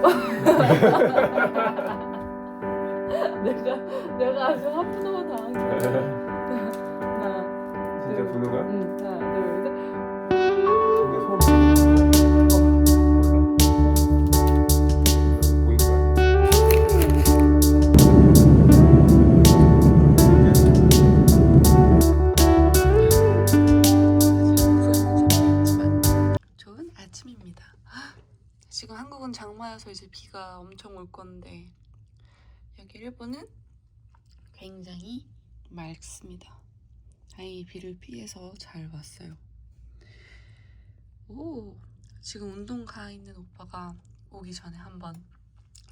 내가 내가 아주 한 푼도만 당한 게 하나 진짜 부는 거야? 응 하나 둘셋. 근데 소음 장마여서 이제 비가 엄청 올 건데 여기 일본은 굉장히 맑습니다. 다행히 비를 피해서 잘 왔어요. 오, 지금 운동 가 있는 오빠가 오기 전에 한번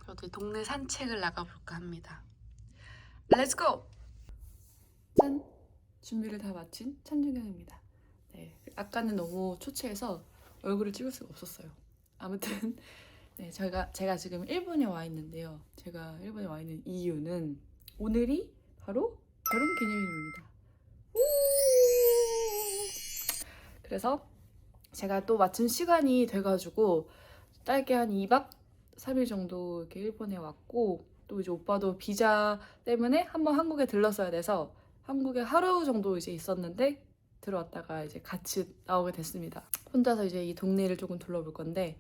저도 동네 산책을 나가볼까 합니다. 렛츠 고! 짠! 준비를 다 마친 찬준경입니다. 네, 아까는 너무 초췌해서 얼굴을 찍을 수가 없었어요. 아무튼 네, 제가 제가 지금 일본에 와 있는데요. 제가 일본에 와 있는 이유는 오늘이 바로 결혼 기념일입니다. 우! 그래서 제가 또 마침 시간이 돼가지고 짧게 한 2박 3일 정도 이렇게 일본에 왔고 또 이제 오빠도 비자 때문에 한번 한국에 들렀어야 돼서 한국에 하루 정도 이제 있었는데 들어왔다가 이제 같이 나오게 됐습니다. 혼자서 이제 이 동네를 조금 둘러볼 건데,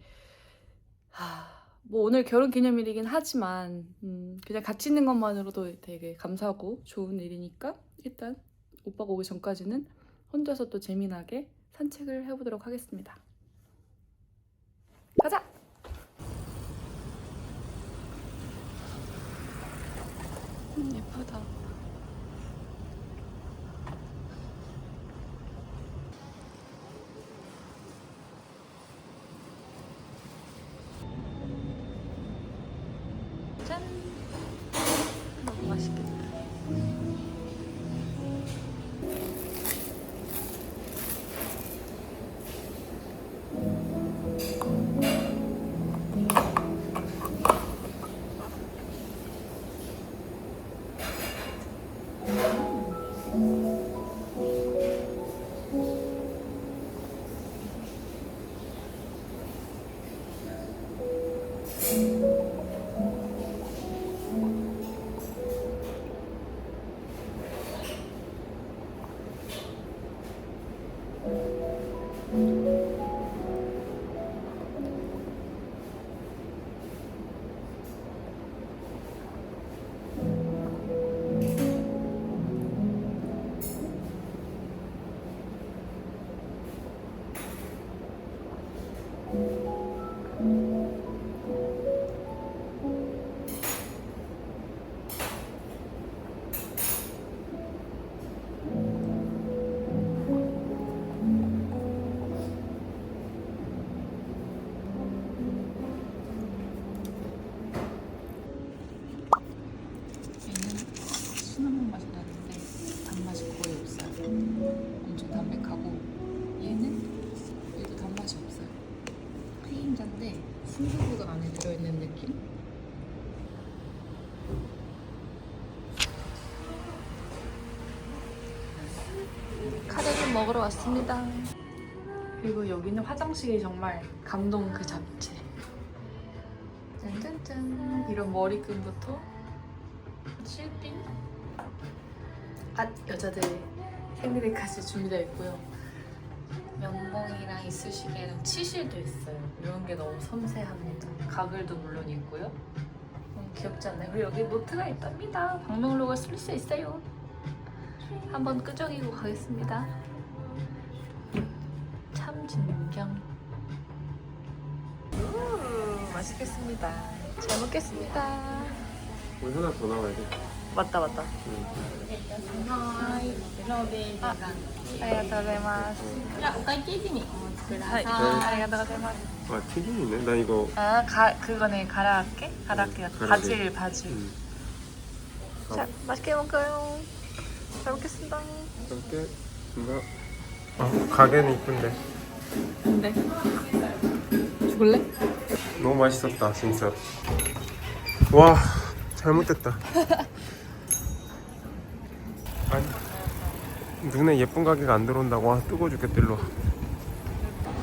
하, 뭐 오늘 결혼 기념일이긴 하지만 음, 그냥 같이 있는 것만으로도 되게 감사하고 좋은 일이니까 일단 오빠가 오기 전까지는 혼자서 또 재미나게 산책을 해보도록 하겠습니다. 가자! 음, 예쁘다. 짠! 너무 맛있겠다. 먹으러 왔습니다. 그리고 여기는 화장실이 정말 감동 그 자체. 짠짠짠. 이런 머리끈부터 실핀. 아 여자들 생리대까지 준비되어 있고요. 면봉이랑 이쑤시개랑 치실도 있어요. 이런 게 너무 섬세합니다. 가글도 물론 있고요. 너무 귀엽지 않나요? 그리고 여기 노트가 있답니다. 방명록을 쓸 수 있어요. 한번 끄적이고 가겠습니다. 참 진경 우 맛있겠습니다 잘 먹겠습니다 우리 하나 더 나와야 돼. 맞다 맞다 응. 아, ありがとうございます。はい、ありがとうございます。 아 튀김이네. 나 이거. 아, 가 그거네 가라아케? 가라아케 응, 가라아케. 바질 바질. 음. 자, 맛있게 먹어요. 잘 먹겠습니다. 이렇게 뭔가. 아 가게는 이쁜데. 네. 죽을래? 너무 맛있었다 진짜. 와 잘못됐다. 아니 눈에 예쁜 가게가 안 들어온다고 와 뜨거 죽겠다 일로 와.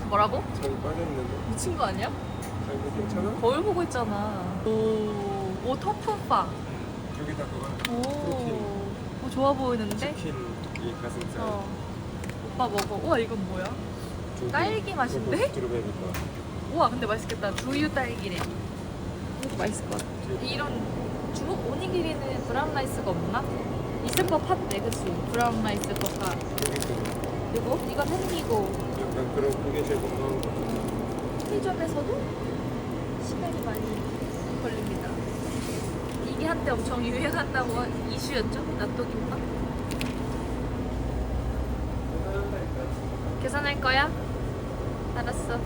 뭐라고? 저기 빠져있는데. 미친 거 아니야? 아니 이거 괜찮아? 거울 보고 있잖아. 오, 오 터프빵. 여기다 그거 오, 오 좋아 보이는데? 치킨 이 가슴살. 어. 오빠 먹어. 우와 이건 뭐야? 딸기 맛인데? 우와 근데 맛있겠다. 두유 딸기래. 이것도 맛있을 것 같아. 이런 중국 오니기리는 브라운 라이스가 없나? 있을 것 같네, 그치? 브라운 라이스 거가. 그 그리고 이건 햄기고 약간 그런 그게 제일 건강한 거. 편의점에서도 시간이 많이 걸립니다. 이게 한때 엄청 유행한다고 이슈였죠? 낫또김밥? 계산할 거야? 알았어.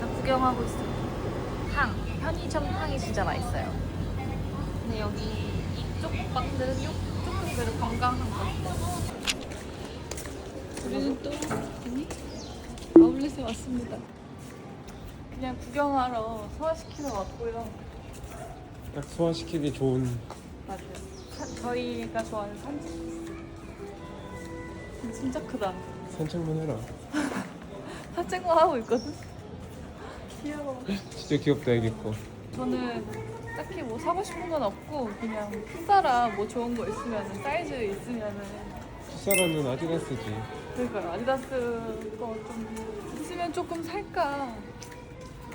나 구경하고 있어. 탕. 편의점 탕이 진짜 맛있어요. 근데 여기 이쪽 빵들은 요- 조금 그래도 건강한 것 같아요. 우리는 또 어디? 아울렛에 왔습니다. 그냥 구경하러 소화시키러 왔고요. 딱 소화시키기 좋은 맞아요. 사- 저희가 좋아하는 산책. 진짜 크다. 산책만 해라. 산책만 하고 있거든. 귀여워. 진짜 귀엽다 애기 거. 저는 딱히 뭐 사고 싶은 건 없고 그냥 풋사라 뭐 좋은 거 있으면 사이즈 있으면은 풋사라는 아디다스지. 그러니까 아디다스 거 좀 있으면 조금 살까.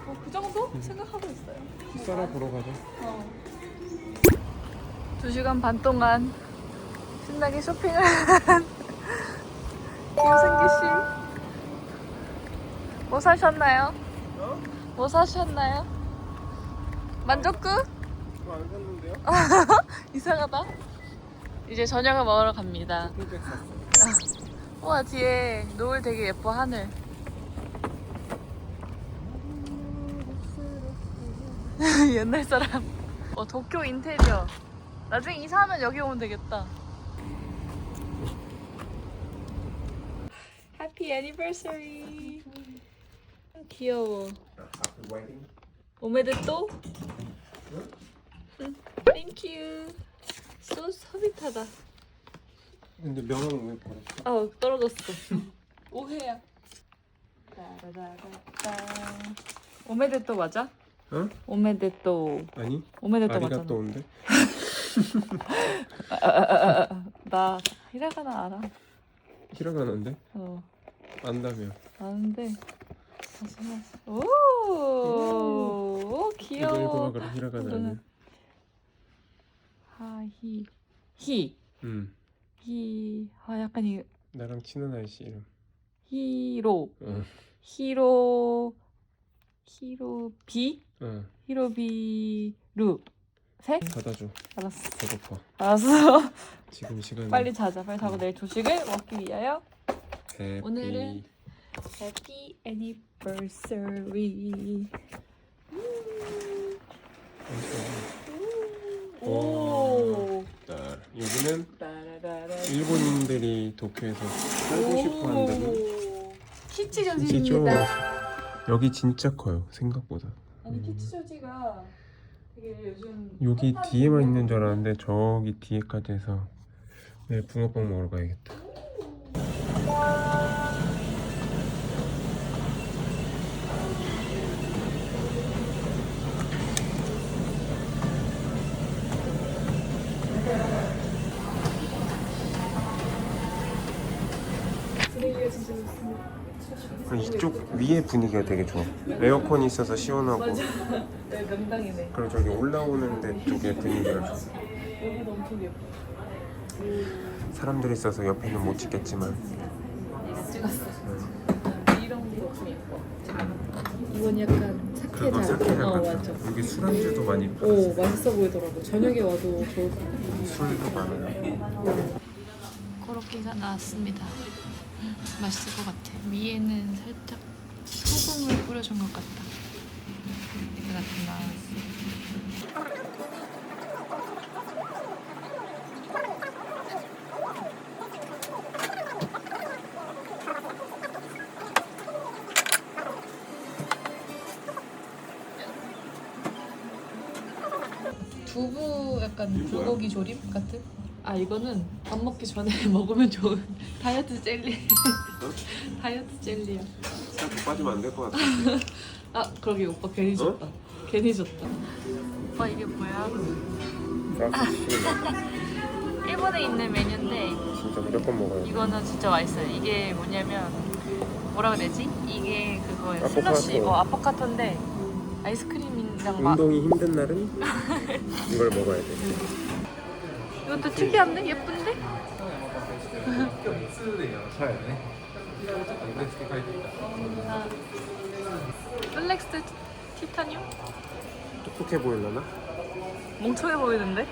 뭐 그 정도 생각하고 있어요. 풋사라 보러 가자. 어. 두 시간 반 동안 신나게 쇼핑을 한 김승기 씨. 뭐 사셨나요? 어? 뭐 사셨나요? 만족구? 뭐안 샀는데요? 이상하다. 이제 저녁을 먹으러 갑니다. 흰색 샀어. 우와 뒤에 노을 되게 예뻐 하늘. 옛날 사람. 어 도쿄 인테리어. 나중에 이사하면 여기 오면 되겠다. 해피 애니버서리. 귀여워. 오메데또? 땡큐. 소 서비타다. 근데 명함은 왜 버렸어? 아 떨어졌어. 오해야. 따라라라따. 오메데 또 맞아? 어? 오메데 또. 아니? 오메데 또 맞잖아. 아리가또인데? 아, 아, 아, 아, 아. 나 히라가나 알아. 히라가나인데? 어 안다며. 아는데. 오, 오 귀여워. 히라가나는. 하히 히 응. 히. 아 약간 이 나랑 친한 아이씨 이름. 히로 어. 히로 히로비 어. 히로비루 셋 받아줘. 알았어 배고파. 알았어 지금 시간이. 빨리 자자 빨리 자고 내일 조식을 먹기 위하여 해피. 오늘은 Happy Anniversary 오 딸. 여기는 따라라라. 일본인들이 도쿄에서 살고 싶어 한다는 오. 키치 진짜 전시입니다 여기 진짜 커요 생각보다 아니 키치 조지가 되게 요즘 여기 핫한 뒤에만. 있는 줄 알았는데 저기 뒤에까지 해서 내일 붕어빵 먹으러 가야겠다 이쪽 위에 분위기가 되게 좋아 에어컨이 있어서 시원하고. 맞아. 네, 명당이네. 그리고 저기 올라오는 데 쪽에 분위기가 좋아. 여기도 엄청 예뻐. 사람들이 있어서 옆에는 못 찍겠지만. 찍었어. 응. 이런 게 예뻐. 이건 약간 사케자 사케자 어 맞아. 여기 술안주도 많이 오 맛있어 보이더라고. 저녁에 와도 좋을 것 같아. 술도 많아요. 코로케가 나왔습니다 맛있을 것 같아 위에는 살짝 소금을 뿌려준 것 같다 얘가 나왔어 두부 약간 불고기 조림 같은? 아 이거는 밥 먹기 전에 먹으면 좋은 다이어트 젤리 다이어트 jel리야 살 빠지면 안 될 것 같아 아 그러게 오빠 괜히 줬다. 괜히 줬다. 오빠 이게 뭐야? 아, 진짜 일본에 있는 메뉴인데 무조건 먹어요. 이거는 진짜 맛있어요. 이게 뭐냐면 뭐라 그래야지? 이게 그거예요. 아포카토. 슬러시 어 아포카토인데 아이스크림이랑 막 운동이 힘든 날은 이걸 먹어야 돼. 이것도 특이한데 예쁜데? 블랙스 티타늄? 똑똑해 보이려나? 멍청해 보이는데?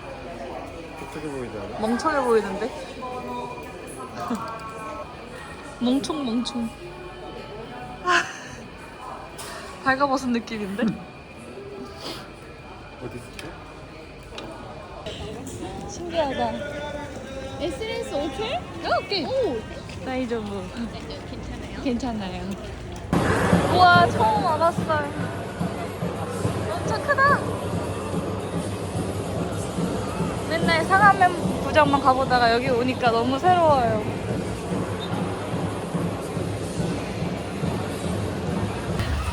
똑똑해 보이지 않아? 멍청해 보이는데? 멍청 멍청 발가벗은 느낌인데? 어디 있을게? 신기하다 에스렌스 오케이? 오케이. 오! 다이저브 괜찮아요? 괜찮아요. 우와 처음 와봤어요. 엄청 크다. 맨날 상하면 구장만 가보다가 여기 오니까 너무 새로워요.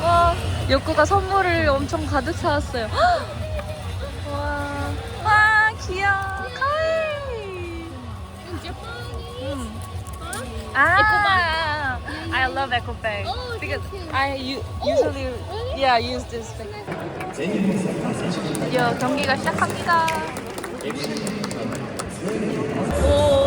와 욕구가 선물을 엄청 가득 사왔어요 Ah, I love eco bag Oh, because thank you. I u- usually yeah use this bag. 드디어 경기가 시작합니다. 오, 오,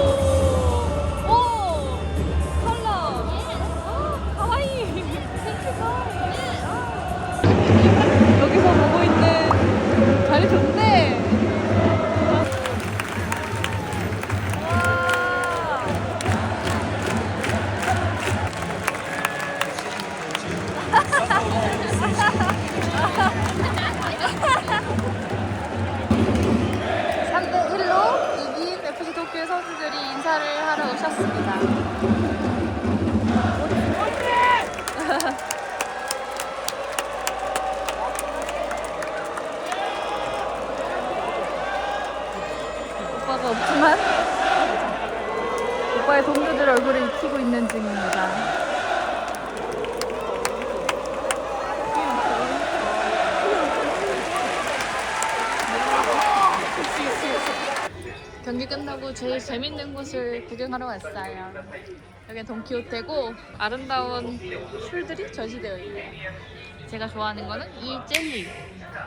인사를 하러 오셨습니다. 오빠가 없지만 오빠의 동료들 얼굴을 익히고 있는 중입니다. 끝나고 제일 재밌는 곳을 구경하러 왔어요. 여기 돈키호테고 아름다운 술들이 전시되어 있네요. 제가 좋아하는 거는 이 젤리.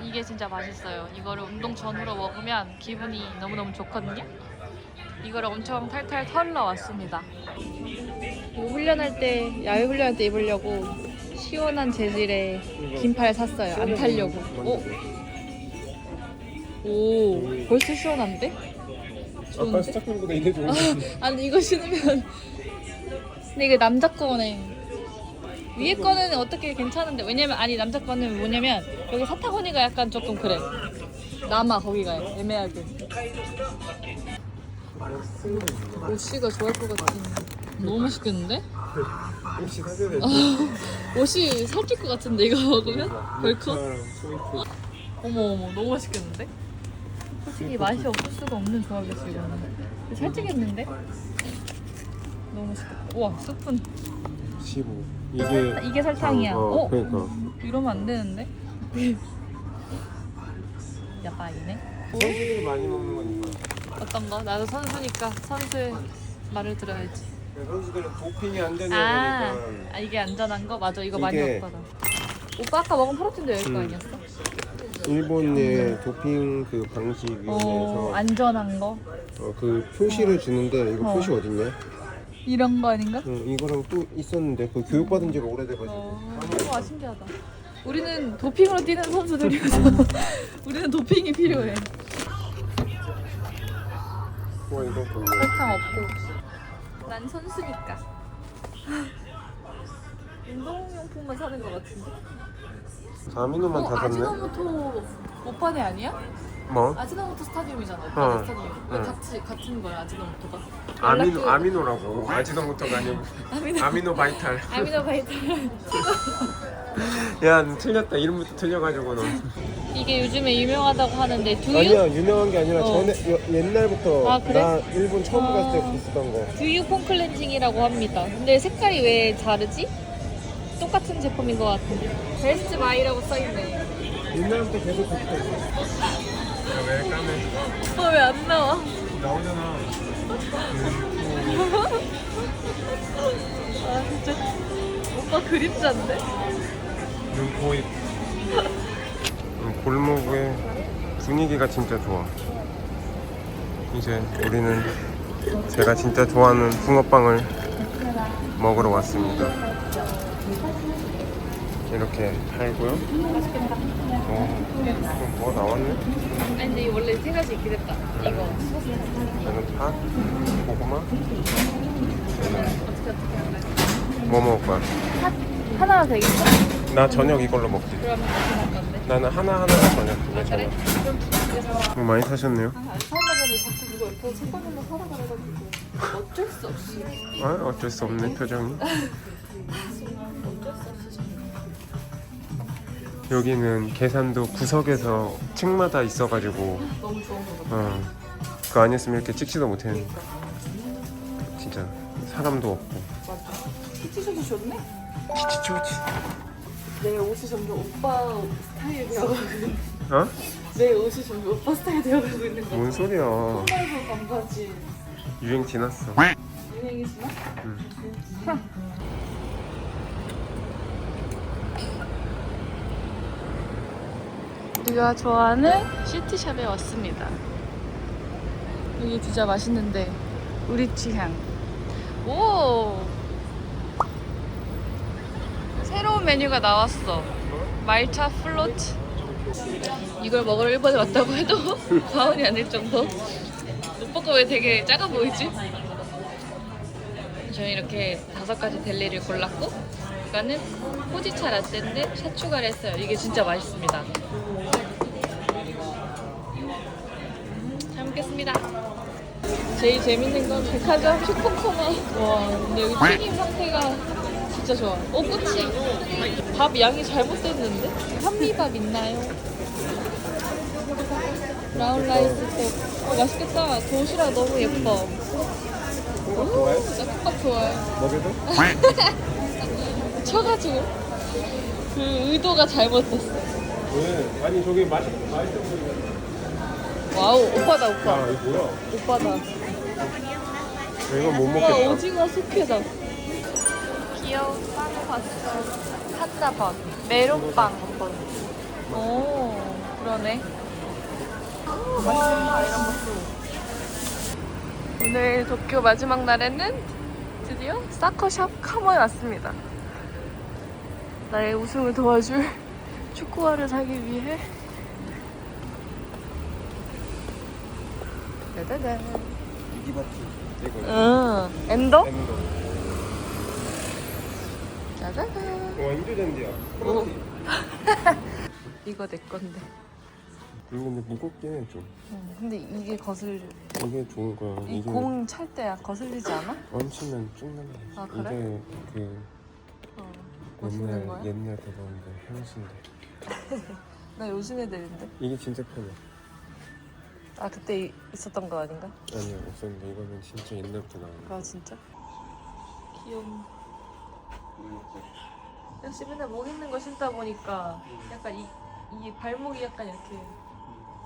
이게 진짜 맛있어요. 이거를 운동 전후로 먹으면 기분이 너무너무 좋거든요. 이거를 엄청 탈탈 털러 왔습니다. 이거 훈련할 때, 야외 훈련할 때 입으려고 시원한 재질의 긴팔 샀어요. 안 타려고. 오, 오, 벌써 시원한데? 아까 좋은데? 스타킹보다 이게 좋은데. 아니 이거 신으면 근데 이게 남자 거네 위에 거는 어떻게 괜찮은데 왜냐면 아니 남자 거는 뭐냐면 여기 사타구니가 약간 조금 그래 남아 거기가 애매하게 오씨가 좋아할 것 같은 너무 맛있겠는데? 혹시 돼? 옷이 살찔 것 같은데 이거 먹으면? 벌컥? 포인트. 어머 어머 너무 맛있겠는데? 솔직히 맛이 없을 수가 없는 조합이었어 이거는 살찌겠는데? 너무 맛있겠다 우와 스푼 15. 이게 이게 설탕이야. 어, 어? 그러니까. 이러면 안 되는데? 야바이네. 선수들이 많이 먹는 거니까. 어떤 거? 나도 선수니까 선수의 말을 들어야지. 선수들은 도핑이 안 되는 아, 거니까. 아 이게 안전한 거? 맞아 이거 많이 이게- 먹거든. 오빠 아까 먹은 프로틴도 여기 거 음. 아니었어? 일본의 도핑 그 방지위원회에서 어, 안전한 거? 어, 그 표시를 주는데 이거 어. 표시 어딨냐? 이런 거 아닌가? 응, 이거랑 또 있었는데 그 교육받은 지가 오래돼가지고 어, 와 신기하다. 우리는 도핑으로 뛰는 선수들이어서 우리는 도핑이 필요해. 와 이거 좋네 설탕 없고. 난 선수니까. 운동용품만 사는 것 같은데? 아미노만 어, 다 샀네 아지노모토 오빠네 아니야? 뭐? 아지노모토 스타디움이잖아. 어. 오빠네 스타디움. 왜 응. 같이 같은 거야 아지노모토가? 아미노, 연락도- 아미노라고 아지노모토가 아니고 아미노 아미노 바이탈 아미노 바이탈. 야 너 틀렸다 이름부터 틀려가지고 너 이게 요즘에 유명하다고 하는데 두유? 아니야 유명한 게 아니라 어. 전에 여- 옛날부터 아, 그래? 나 일본 처음 아. 갔을 때부터 쓰던 거 두유 폼 클렌징이라고 합니다. 근데 색깔이 왜 다르지? 똑같은 제품인 것 같은데. 베스트 바이라고 써있네. 옛날부터 계속 붙어 있어. 왜 까매? 오빠 왜 안 나와? 나오잖아. 아 진짜 오빠 그림자인데? 눈, 코, 입. 음, 골목의 분위기가 진짜 좋아. 이제 우리는 제가 진짜 좋아하는 붕어빵을 먹으러 왔습니다. 이렇게 팔고요. 어, 좀 뭐가 나왔네? 아니 근데 이 원래 세 가지 있긴 했다. 이거 소스 저는 팥, 고구마. 어떻게 어떻게 할래? 뭐 먹을 거야? 하나가 되겠어? 나 저녁 이걸로 먹지. 건데? 나는 하나 하나가 저녁. 아 그래? 저녁. 그럼. 뭐 많이 사셨네요? 안 사려고 자꾸 누가 옆에서 책가면서 사라 그래가지고 어쩔 수 없이 아, 어쩔 수 없네 표정이. 여기는 계산도 구석에서 층마다 있어가지고 너무 좋은 거 같아. 어, 그거 아니었으면 이렇게 찍지도 못했는데 진짜 사람도 없고 맞아. 티셔츠 좋네? 치치 좋지 내 옷이 점점 오빠 스타일이 되어가고 있는 어? 내 옷이 점점 오빠 스타일이 되어가고 있는 거뭔 소리야 폴라이브 반바지 유행 지났어 유행이지나? 응. 우리가 좋아하는 시티샵에 왔습니다. 여기 진짜 맛있는데 우리 취향. 오 새로운 메뉴가 나왔어. 말차 플로트. 이걸 먹으러 일본에 왔다고 해도 과언이 아닐 정도. 거왜 되게 작아 보이지? 저는 이렇게 다섯 가지 델리를 골랐고 이거는 호지차 라떼인데 샷 추가를 했어요. 이게 진짜 맛있습니다. 잘 먹겠습니다. 제일 재밌는 건 백화점 슈퍼코마. 와, 근데 여기 튀김 상태가 진짜 좋아. 어, 그치? 밥 양이 잘못됐는데? 현미밥 있나요? 브라운 라이스 또. 어, 맛있겠다. 도시락 너무 예뻐. 오, 진짜 컵밥 좋아요. 먹여도? 쳐가지고. 그 의도가 잘못됐어. 왜? 아니 저기 맛있, 맛있어 보이네 와우, 오빠다, 오빠. 아 이거 뭐야? 오빠다. 이거 못와 먹겠다 오징어 숙회다 귀여운 빵 봤어 한자번 메론빵 오 그러네 오, 맛있겠다 이런 것도 오늘 도쿄 마지막 날에는 드디어 사커샵 카모에 왔습니다 나의 우승을 도와줄 축구화를 사기 위해. 짜자잔 이기바티 이거. 응. 엔더? 엔더. 짜자잔 와 인조잔디야 오. 이거 내 건데. 이거 근데 무겁긴 해좀. 응, 근데 이게 거슬 이게 좋은 거야. 이 공 찰 때 거슬리지 않아? 얹히면 쭉 난다. 아, 그래? 이게 그 옛날 거야? 옛날 대박인데 향수인데 나 요즘 애들인데. 이게 진짜 편해 아 그때 이- 있었던 거 아닌가? 아니야 없었는데 이거는 진짜 옛날부터 나온 거 아 진짜? 귀여워. 역시 맨날 목 있는 거 신다 보니까 약간 이, 이 발목이 약간 이렇게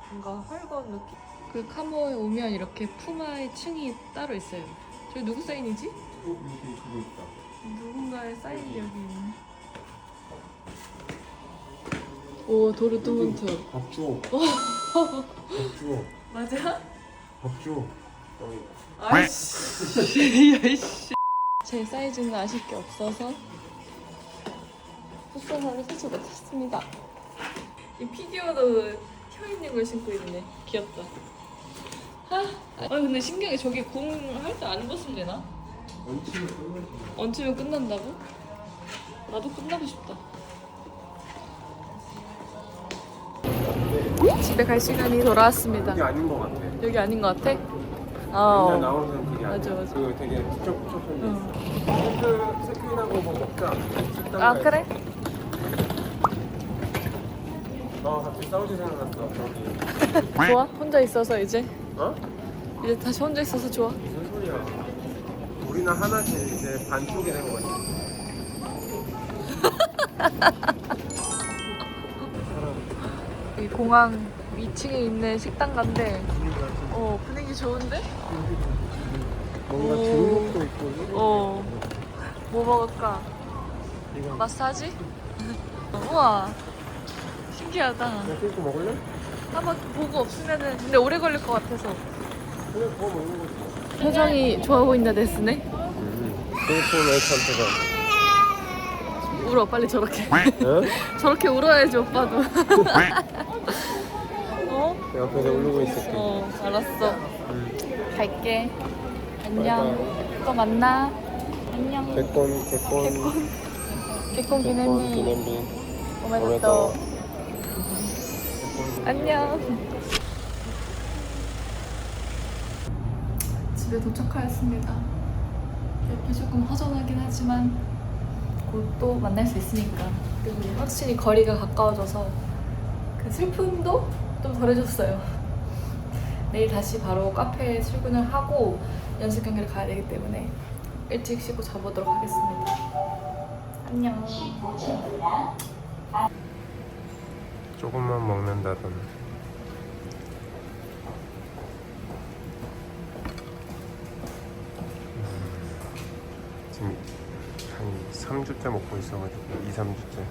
뭔가 헐거운 느낌. 그 카모에 오면 이렇게 푸마의 층이 따로 있어요. 저기 누구 사인이지? 어? 여기 그거 있다 누군가의 사인이 여기 있네. 오 도르트문트. 밥 줘. 밥 줘. 맞아? 밥 줘. 아이씨. 야이씨. 제 사이즈는 아쉽게 없어서 속상하게 사지 못했습니다. 이 피규어도 혀 있는 걸 신고 있네. 귀엽다. 아, 아 근데 신기하게 저기 공 할 때안 벗으면 되나? 얹히면 끝난다고? 나도 끝나고 싶다. 집에 갈 시간이 돌아왔습니다. 이게 아닌 것 같아. 여기 아닌 것 같아? 옛날 어. 나오는 그게 아니야. 맞아. 그 되게 푸쩍푸쩍한데. 응. 세트 세트인하고 뭐 먹자. 식당 아 가야지. 그래? 어 갑자기 싸우지 생각났어. 저기. 좋아? 혼자 있어서 이제 어? 이제 다시 혼자 있어서 좋아. 무슨? 우리는 하나씩 이제 반쪽이 된 거지. 이 공항 2층에 있는 식당 간데 어 분위기 좋은데? 뭔가 오. 중국도 있고 어. 뭐 먹을까? 이거 마사지? 우와. 신기하다. 그냥 먹을래? 한번 보고 없으면은 근데 오래 걸릴 것 같아서. 그냥 더 먹는 거지 뭐. 표정이 좋아 보인다 데스네. 음. 싱가포르 나이트한테가 울어 빨리 저렇게. 어? 저렇게 울어야지 오빠도. 어? 옆에서 울고 있을게 어 알았어. 음. 갈게. 안녕. 또 만나. 안녕. 백건 개콘 백건 기념비. 기념비 오메데또. 안녕. 집에 도착하였습니다. 이렇게 조금 허전하긴 하지만 곧 또 만날 수 있으니까. 그리고 확실히 거리가 가까워져서 그 슬픔도 좀 덜해졌어요. 내일 다시 바로 카페에 출근을 하고 연습 경기를 가야 되기 때문에 일찍 씻고 자보도록 하겠습니다. 안녕. 조금만 먹는다던 3주째 먹고 있어가지고 2, 3주째